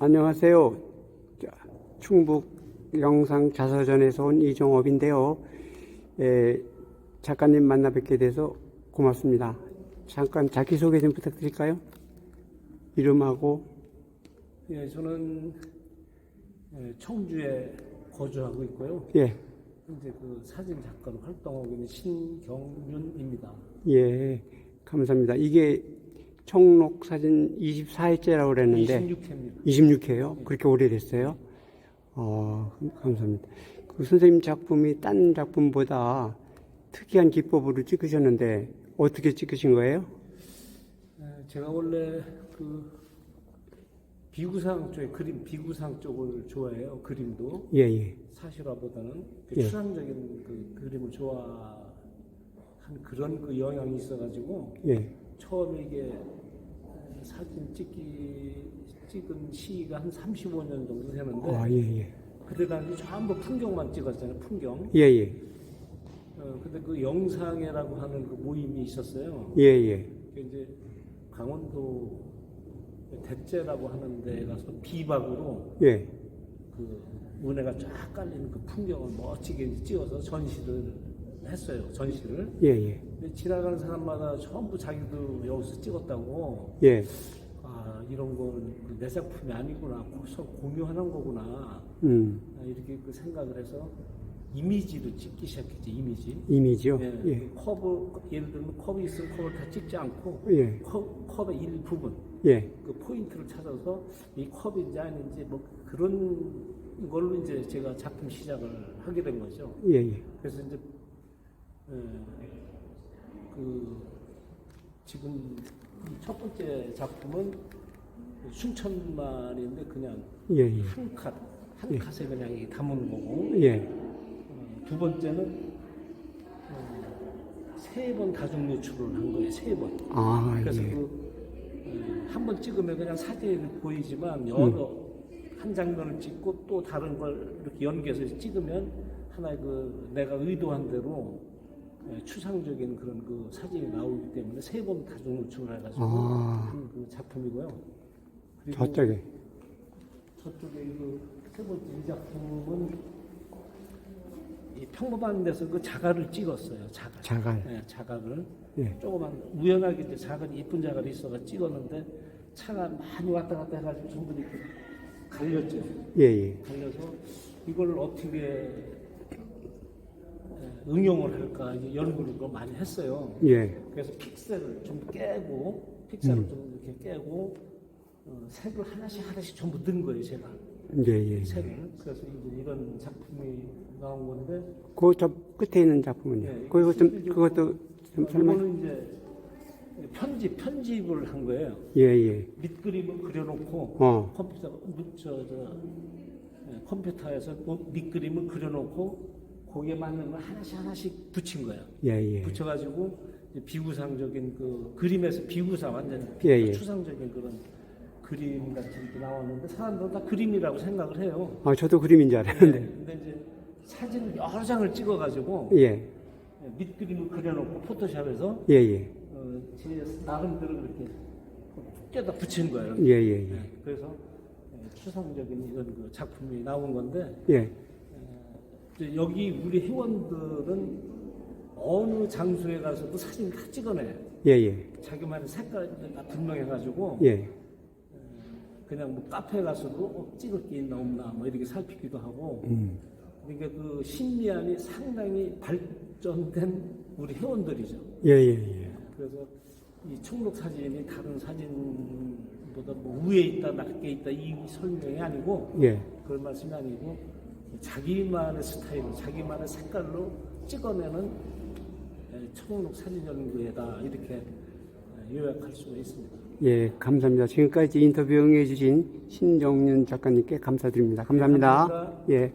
안녕하세요. 자, 충북 영상 자서전에서 온 이종업인데요. 에, 작가님 만나 뵙게 돼서 고맙습니다. 잠깐 자기소개 좀 부탁드릴까요? 이름하고, 예, 저는 예, 청주에 거주하고 있고요. 예, 현재 그 사진 작가로 활동하고 있는 신경윤입니다. 예, 감사합니다. 이게 청록 사진 24회째라고 그랬는데, 26회입니다. 26회요? 그렇게 오래됐어요? 어, 감사합니다. 그 선생님 작품이 딴 작품보다 특이한 기법으로 찍으셨는데 어떻게 찍으신 거예요? 예, 제가 원래 그 비구상 쪽에 그림 비구상 쪽을 좋아해요. 그림도 예, 예. 사실화보다는 그 예. 추상적인 그 그림을 좋아한 그런 그 영향이 있어가지고 예. 처음에 이게 사진 찍기 찍은 시기가 한 35년 정도 되는데 아, 예, 예. 그때 당시 전부 풍경만 찍었잖아요. 풍경. 예, 예. 어, 근데 그 영상회라고 하는 그 모임이 있었어요. 예, 예. 그게 이제 강원도 대제라고 하는 데 가서 비박으로 예. 그 은혜가 쫙 깔리는 그 풍경을 멋지게 찍어서 전시를 했어요. 전시를. 예, 예. 지나가는 사람마다 전부 자기도 여기서 찍었다고 예. 아 이런 건 내 작품이 아니구나 서로 공유하는 거구나 음. 아, 이렇게 그 생각을 해서 이미지로 찍기 시작했지 이미지 이미지요? 예, 예. 그 커브 예를 들면 컵이 있으면 컵을 다 찍지 않고 예. 컵, 컵의 일부분 예. 그 포인트를 찾아서 이 컵인지 아닌지 뭐 그런 걸로 이제 제가 작품 시작을 하게 된 거죠. 예, 예. 그래서 이제 에, 그 지금 이첫 번째 작품은 순천만인데 그냥 예, 예. 한 컷, 한 컷에 그냥 이 담은 거고 예. 어, 두 번째는 세번 다중 노출을 한 거예요. 세 번. 아, 그래서 예. 그한 번 찍으면 그냥 사진이 보이지만 여러 한 장면을 찍고 또 다른 걸 이렇게 연계해서 찍으면 하나의 그 내가 의도한 대로 예, 추상적인 그런 그 사진이 나오기 때문에 세 번 다중 노출을 해가지고 아. 한그 작품이고요. 그리고 저쪽에. 저쪽에 그세 번째 이 작품은 이 평범한 데서 그 자갈을 찍었어요. 자갈. 자갈. 네, 자갈을 예. 조그만 우연하게 이제 작은 이쁜 자갈이 있어가 찍었는데 차가 많이 왔다 갔다 해가지고 전부 이렇게 갈렸죠. 예, 예. 갈려서 이걸 어떻게 에, 응용을 할까 이제 연구를 또 많이 했어요. 예. 그래서 픽셀을 좀 깨고 픽셀을 좀 이렇게 깨고 어, 색을 하나씩 하나씩 전부 넣은 거예요 제가 예, 예. 색을 그래서 이제 이런 작품이 나온 건데 그 저 끝에 있는 작품은요. 예, 그거 좀, 실질적으로 그것도 좀 설명. 이거는 이제 편집 편집을 한 거예요. 예, 예. 밑그림을 그려놓고 어. 컴퓨터 저, 저 예, 컴퓨터에서 그 밑그림을 그려놓고 거기에 맞는 걸 하나씩 하나씩 붙인 거예요. 예, 예. 붙여가지고 비구상적인 그 그림에서 비구상 완전 예, 예. 추상적인 그런 그림 같은 게 나왔는데 사람들은 다 그림이라고 생각을 해요. 아, 저도 그림인 줄 네, 알았는데. 근데 이제 사진을 여러 장을 찍어가지고 예. 밑그림을 그려놓고 포토샵에서 예, 예. 어, 제 나름대로 그렇게 떼다 붙인 거예요. 예, 예, 예. 네, 그래서 예, 추상적인 이런 그 작품이 나온 건데 예. 여기 우리 회원들은 어느 장소에 가서도 사진 다 찍어내요. 예, 예. 자기만의 색깔이 다 분명해가지고 예. 그냥 뭐 카페 가서도 어, 찍을 게 있나 없나 뭐 이렇게 살피기도 하고 음. 그러니까 그 심리안이 상당히 발전된 우리 회원들이죠. 예, 예, 예. 그래서 이 청록 사진이 다른 사진보다 뭐 위에 있다 낮게 있다 이 설명이 아니고 예. 그런 말씀이 아니고 자기만의 스타일, 자기만의 색깔로 찍어내는 에, 청록 사진 연구회다 이렇게 에, 요약할 수가 있습니다. 예, 감사합니다. 지금까지 인터뷰 응해주신 신정윤 작가님께 감사드립니다. 감사합니다. 감사합니다. 예.